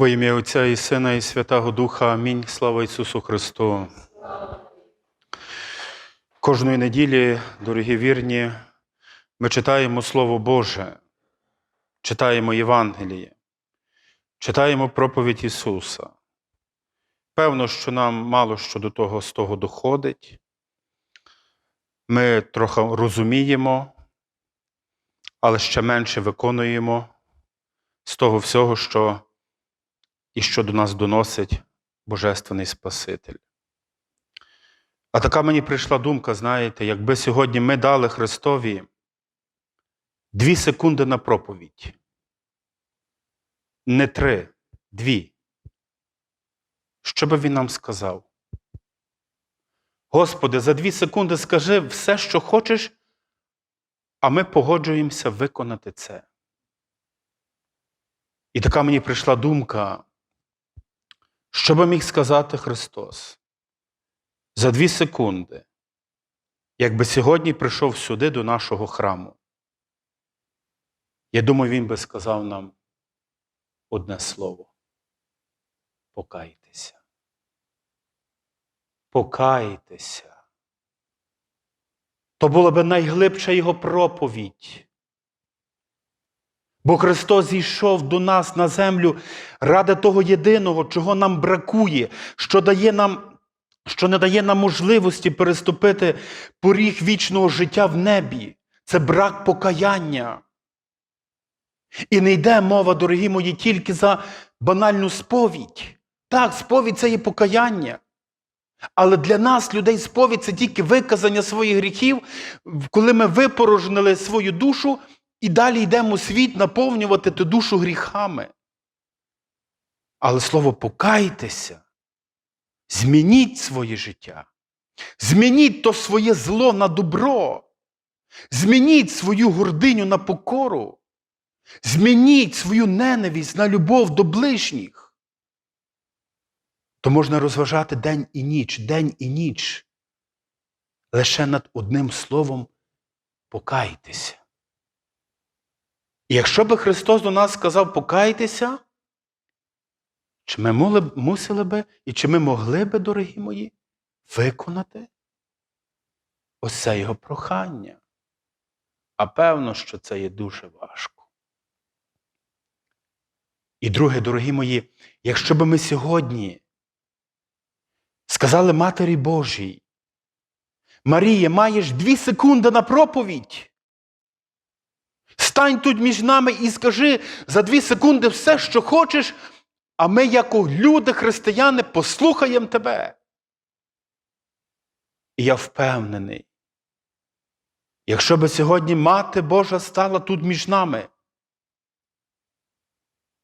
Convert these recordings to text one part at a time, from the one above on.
Во ім'я Отця і Сина, і Святого Духа. Амінь. Слава Ісусу Христу. Кожної неділі, дорогі вірні, ми читаємо Слово Боже, читаємо Євангеліє, читаємо проповідь Ісуса. Певно, що нам мало що до того з того доходить. Ми трохи розуміємо, але ще менше виконуємо з того всього, що і що до нас доносить Божественний Спаситель. А така мені прийшла думка, знаєте, якби сьогодні ми дали Христові дві секунди на проповідь. Не три, дві. Що би він нам сказав? Господи, за дві секунди скажи все, що хочеш, а ми погоджуємося виконати це. І така мені прийшла думка, що би міг сказати Христос за дві секунди, якби сьогодні прийшов сюди до нашого храму. Я думаю, Він би сказав нам одне слово. Покайтеся. Покайтеся. То була би найглибша Його проповідь. Бо Христос зійшов до нас на землю ради того єдиного, чого нам бракує, що, дає нам, що не дає нам можливості переступити поріг вічного життя в небі. Це брак покаяння. І не йде мова, дорогі мої, тільки за банальну сповідь. Так, сповідь це є покаяння. Але для нас, людей, сповідь це тільки виказання своїх гріхів, коли ми випорожнили свою душу і далі йдемо світ наповнювати ту душу гріхами. Але слово покайтеся, змініть своє життя, змініть то своє зло на добро, змініть свою гординю на покору, змініть свою ненависть на любов до ближніх. То можна розважати день і ніч, день і ніч. Лише над одним словом покайтеся. І якщо би Христос до нас сказав покайтеся, чи ми моли, мусили би і чи ми могли би, дорогі мої, виконати ось це його прохання? А певно, що це є дуже важко. І друге, дорогі мої, якщо би ми сьогодні сказали Матері Божій, Марія, маєш дві секунди на проповідь. Стань тут між нами і скажи за дві секунди все, що хочеш, а ми, як люди, християни, послухаємо тебе. І я впевнений, якщо би сьогодні Мати Божа стала тут між нами,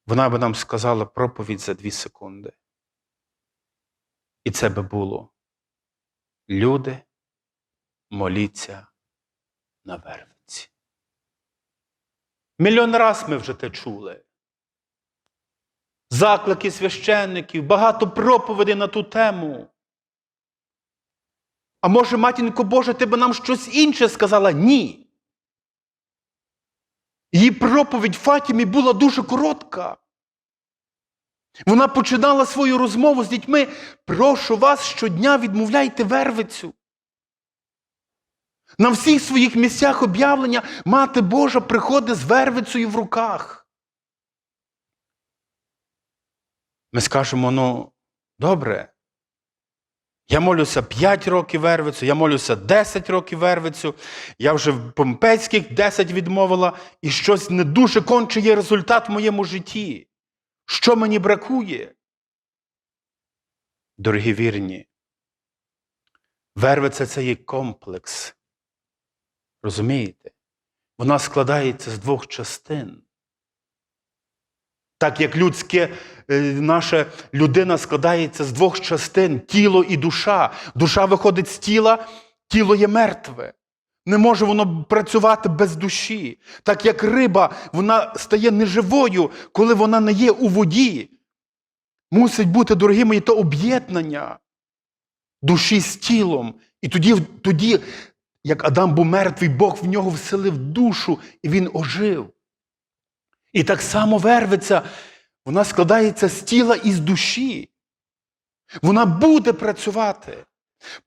вона би нам сказала проповідь за дві секунди. І це би було. Люди, моліться на вервиці. Мільйон раз ми вже те чули. Заклики священників, багато проповідей на ту тему. А може, матінко Боже, ти би нам щось інше сказала? Ні. Її проповідь Фатімі була дуже коротка. Вона починала свою розмову з дітьми. Прошу вас щодня відмовляйте вервицю. На всіх своїх місцях об'явлення Мати Божа приходить з вервицею в руках. Ми скажемо: ну, добре. Я молюся 5 років вервицю, я молюся 10 років вервицю, я вже в помпейських 10 відмовила, і щось не дуже конче є результат в моєму житті. Що мені бракує? Дорогі вірні, вервиця це є комплекс. Розумієте? Вона складається з двох частин. Так як людське, е, наша людина складається з двох частин тіло і душа. Душа виходить з тіла, тіло є мертве. Не може воно працювати без душі. Так як риба, вона стає неживою, коли вона не є у воді. Мусить бути, дорогі мої, то об'єднання душі з тілом. І тоді, тоді, як Адам був мертвий, Бог в нього вселив душу, і він ожив. І так само вервиться, Вона складається з тіла і з душі. Вона буде працювати.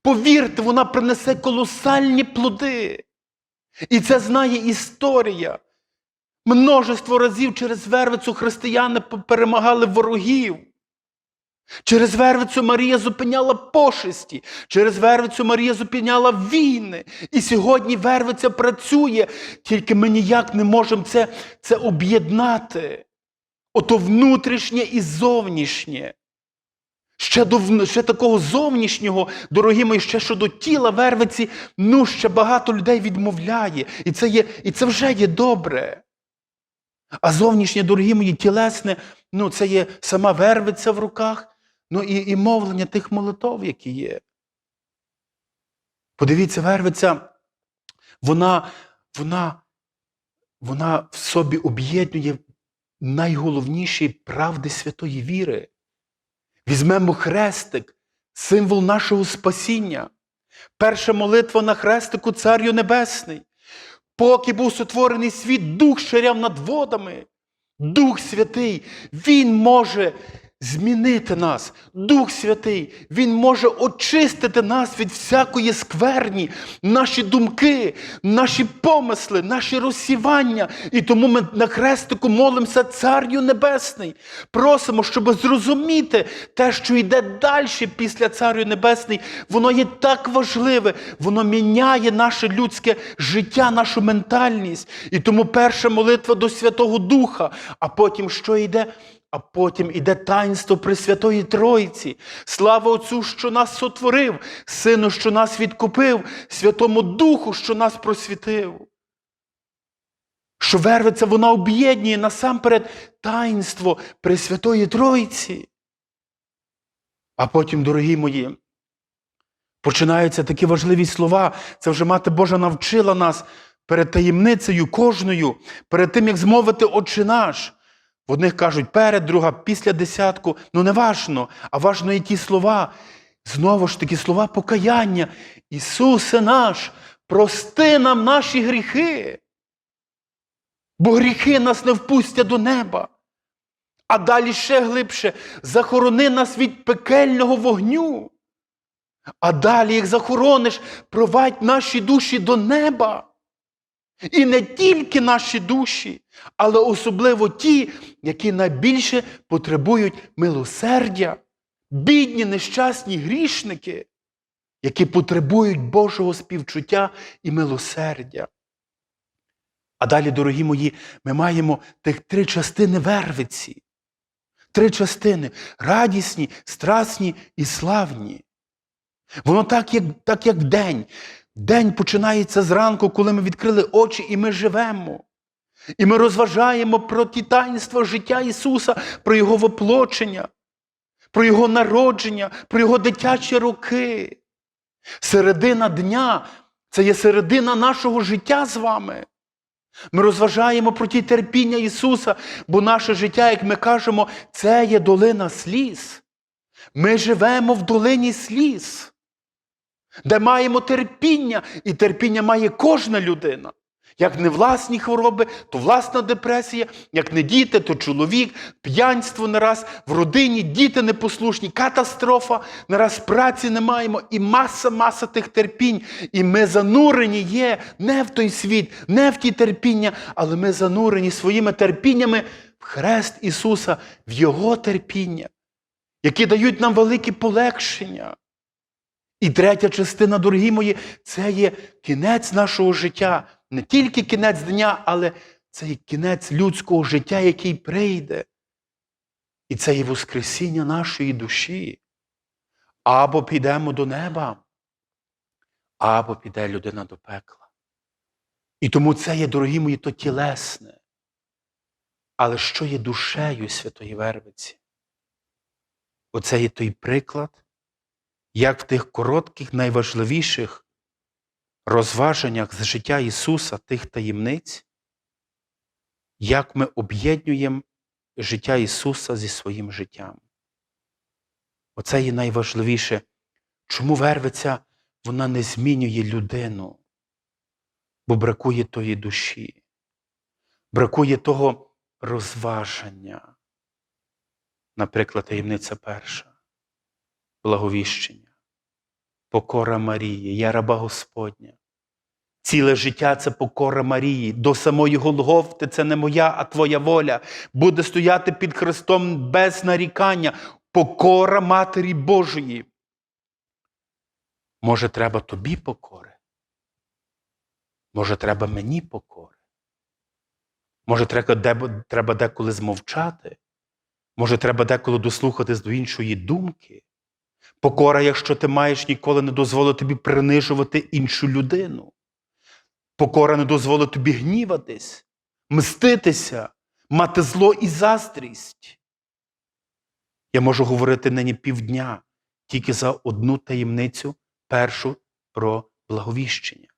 Повірте, вона принесе колосальні плоди. І це знає історія. Множество разів через вервицю християни перемагали ворогів. Через вервицю Марія зупиняла пошесті, через вервицю Марія зупиняла війни. І сьогодні вервиця працює, тільки ми ніяк не можемо це, це об'єднати. Ото внутрішнє і зовнішнє. Ще до ще такого зовнішнього, дорогі мої, ще щодо тіла вервиці, ну ще багато людей відмовляє. І це є, і це вже є добре. А зовнішнє, дорогі мої, тілесне, ну це є сама вервиця в руках, ну і і мовлення тих молитов, які є. Подивіться, вервиця, вона, вона, вона в собі об'єднує найголовніші правди святої віри. Візьмемо хрестик, символ нашого спасіння. Перша молитва на хрестику Царю Небесний. Поки був сотворений світ, Дух ширяв над водами. Дух Святий, Він може змінити нас. Дух Святий, Він може очистити нас від всякої скверні, наші думки, наші помисли, наші розсівання. І тому ми на хрестику молимося Царю Небесний. Просимо, щоб зрозуміти те, що йде далі після Царю Небесний. Воно є так важливе, воно міняє наше людське життя, нашу ментальність. І тому перша молитва до Святого Духа, а потім що йде? А потім іде таїнство Пресвятої Тройці. Слава Отцю, що нас сотворив, Сину, що нас відкупив, Святому Духу, що нас просвітив. Що вервиця, вона об'єднує насамперед таїнство Пресвятої Тройці. А потім, дорогі мої, починаються такі важливі слова. Це вже Мати Божа навчила нас перед таємницею кожною, перед тим, як змовити Отче наш. В одних кажуть перед, друга після десятку. Ну не важно, а важно і ті слова. Знову ж таки слова покаяння. Ісусе наш, прости нам наші гріхи. Бо гріхи нас не впустять до неба. А далі ще глибше захорони нас від пекельного вогню. А далі, як захорониш, провадь наші душі до неба. І не тільки наші душі, але особливо ті, які найбільше потребують милосердя, бідні, нещасні грішники, які потребують Божого співчуття і милосердя. А далі, дорогі мої, ми маємо тих три частини вервиці. Три частини радісні, страсні і славні. Воно так, як, так, як день. День починається зранку, коли ми відкрили очі, і ми живемо. І ми розважаємо про ті таїнства життя Ісуса, про Його воплочення, про Його народження, про Його дитячі роки. Середина дня це є середина нашого життя з вами. Ми розважаємо про ті терпіння Ісуса, бо наше життя, як ми кажемо, це є долина сліз. Ми живемо в долині сліз де маємо терпіння, і терпіння має кожна людина. Як не власні хвороби, то власна депресія, як не діти, то чоловік, п'янство не раз, в родині діти непослушні, катастрофа, не раз праці не маємо, і маса-маса тих терпінь. І ми занурені є не в той світ, не в ті терпіння, але ми занурені своїми терпіннями в хрест Ісуса, в Його терпіння, які дають нам великі полегшення. І третя частина, дорогі мої, це є кінець нашого життя. Не тільки кінець дня, але це є кінець людського життя, який прийде. І це є Воскресіння нашої душі. Або підемо до неба, або піде людина до пекла. І тому це є, дорогі мої, то тілесне. Але що є душею Святої Вервиці? Оце є той приклад як в тих коротких, найважливіших розваженнях з життя Ісуса, тих таємниць, як ми об'єднуємо життя Ісуса зі своїм життям. Оце є найважливіше, чому вервиця вона не змінює людину, бо бракує тої душі, бракує того розваження, Наприклад, таємниця перша благовіщення, покора Марії, я раба Господня. Ціле життя це покора Марії. До самої Голгофти це не моя, а твоя воля. Буде стояти під Христом без нарікання. Покора Матері Божої. Може, треба тобі покори? Може, треба мені покори? Може, треба, деколи змовчати? Може, треба деколи дослухатись до іншої думки? Покора, якщо ти маєш ніколи не дозволить тобі принижувати іншу людину. Покора не дозволить тобі гніватись, мститися, мати зло і заздрість. Я можу говорити нині півдня тільки за одну таємницю, першу про благовіщення.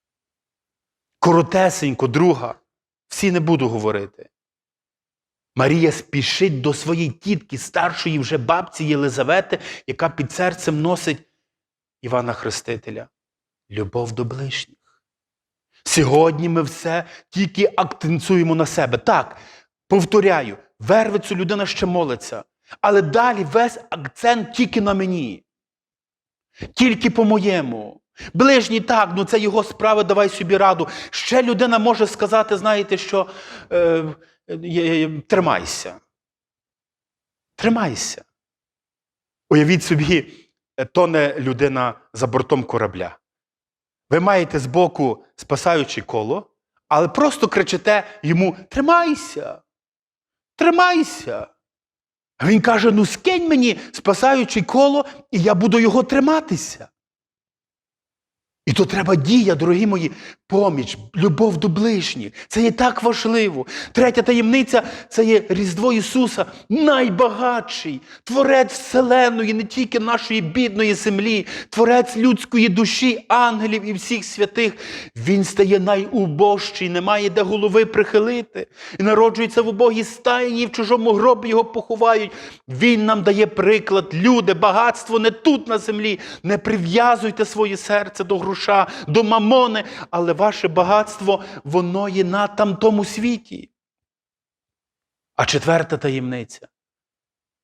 Коротесенько, друга, всі не буду говорити. Марія спішить до своєї тітки, старшої вже бабці Єлизавети, яка під серцем носить Івана Хрестителя. Любов до ближніх. Сьогодні ми все тільки акцентуємо на себе. Так, повторяю, вервицю людина ще молиться, але далі весь акцент тільки на мені. Тільки по-моєму. Ближній так, ну це його справа, давай собі раду. Ще людина може сказати, знаєте, що е, тримайся. Тримайся. Уявіть собі, е, тоне людина за бортом корабля. Ви маєте збоку спасаюче коло, але просто кричите йому: Тримайся! Тримайся! А він каже: ну скинь мені спасаюче коло, і я буду його триматися. І то треба дія, дорогі мої, поміч, любов до ближніх. Це є так важливо. Третя таємниця це є Різдво Ісуса, найбагатший, творець Вселеної, не тільки нашої бідної землі, творець людської душі, ангелів і всіх святих. Він стає найубожчий, немає де голови прихилити. І народжується в убогій стайні, в чужому гробі його поховають. Він нам дає приклад. Люди, багатство не тут на землі. Не прив'язуйте своє серце до гроша, до мамони, але ваше багатство, воно є на тамтому світі. А четверта таємниця.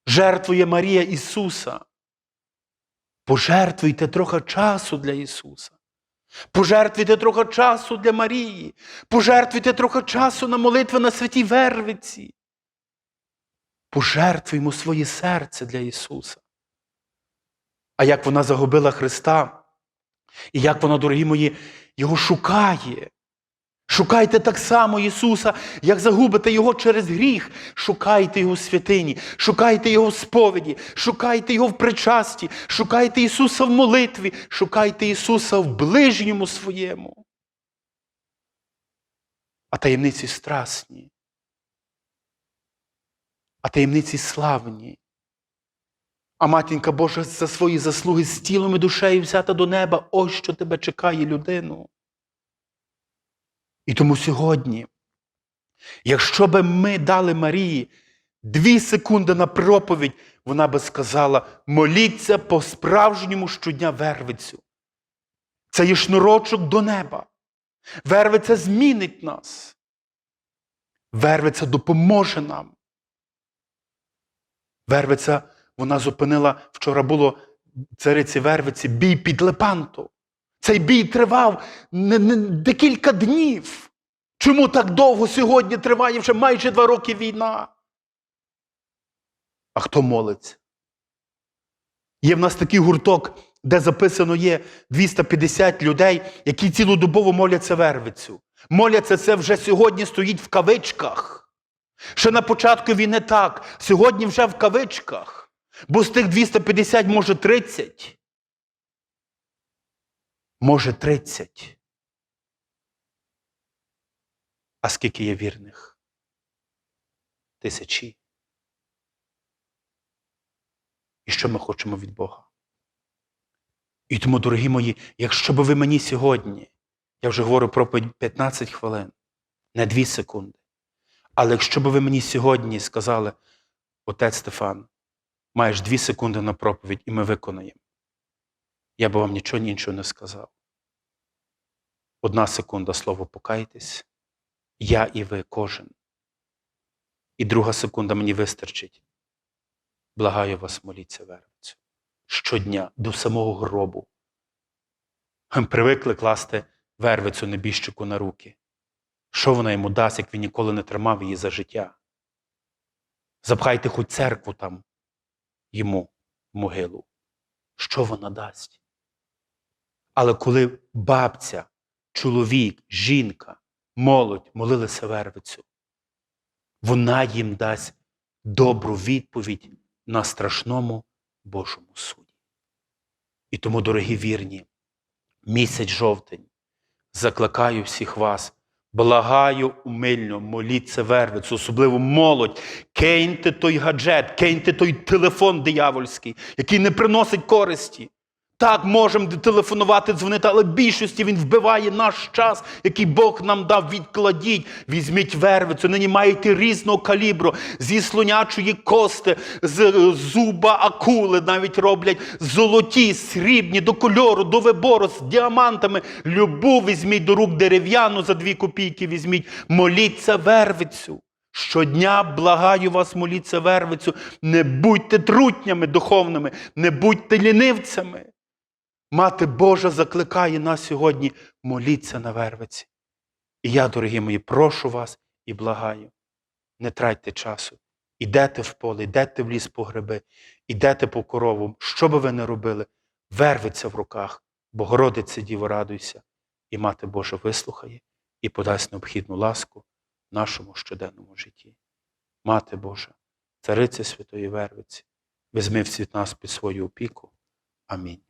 Жертвує Марія Ісуса. Пожертвуйте трохи часу для Ісуса. Пожертвуйте трохи часу для Марії. Пожертвуйте трохи часу на молитви на святій Вервиці. Пожертвуймо своє серце для Ісуса. А як вона загубила Христа, і як вона, дорогі мої, Його шукає. Шукайте так само Ісуса, як загубите Його через гріх. Шукайте Його в святині, шукайте Його в сповіді, шукайте Його в причасті, шукайте Ісуса в молитві, шукайте Ісуса в ближньому своєму. А таємниці страсні, а таємниці славні. А матінка Божа за свої заслуги з тілом і душею взята до неба, ось що тебе чекає людину. І тому сьогодні, якщо би ми дали Марії дві секунди на проповідь, вона би сказала: моліться по-справжньому щодня вервицю. Це є шнурочок до неба. Вервиця змінить нас. Вервиця допоможе нам. Вервиця, вона зупинила, вчора було цариці Вервиці бій під Лепанто. Цей бій тривав декілька днів. Чому так довго сьогодні триває вже майже два роки війна? А хто молиться? Є в нас такий гурток, де записано є 250 людей, які цілодобово моляться Вервицю. Моляться це вже сьогодні стоїть в кавичках. Ще на початку війни так, сьогодні вже в кавичках. Бо з тих 250 може 30. Може 30. А скільки є вірних? Тисячі. І що ми хочемо від Бога? І тому, дорогі мої, якщо б ви мені сьогодні, я вже говорю про 15 хвилин, не 2 секунди. Але якщо б ви мені сьогодні сказали, отець Стефан, маєш 2 секунди на проповідь, і ми виконаємо, я б вам нічого іншого не сказав. Одна секунда слово покайтесь, я і ви кожен. І друга секунда мені вистачить. Благаю вас, моліться вервицю. Щодня до самого гробу. Привикли класти вервицю небіжчику на руки. Що вона йому дасть, як він ніколи не тримав її за життя? Запхайте хоч церкву там йому могилу. Що вона дасть? Але коли бабця, чоловік, жінка, молодь молилися вервицю, вона їм дасть добру відповідь на страшному Божому суді. І тому, дорогі вірні, місяць жовтень, закликаю всіх вас, благаю умильно, моліться вервець, особливо молодь, киньте той гаджет, киньте той телефон диявольський, який не приносить користі. Так, можемо телефонувати, дзвонити, але більшості він вбиває наш час, який Бог нам дав. Відкладіть, візьміть вервицю. Нині маєте різного калібру, зі слонячої кости, з е, зуба акули навіть роблять золоті, срібні, до кольору, до вибору, з діамантами. Любу візьміть до рук дерев'яну за дві копійки візьміть. Моліться вервицю. Щодня благаю вас, моліться вервицю. Не будьте трутнями духовними, не будьте лінивцями. Мати Божа закликає нас сьогодні моліться на вервиці. І я, дорогі мої, прошу вас і благаю, не тратьте часу. Ідете в поле, йдете в ліс по гриби, ідете по корову, що би ви не робили, вервиться в руках, Богородице Діво, радуйся, і Мати Божа вислухає і подасть необхідну ласку в нашому щоденному житті. Мати Божа, цариця Святої Вервиці, візьми всіх нас під свою опіку. Амінь.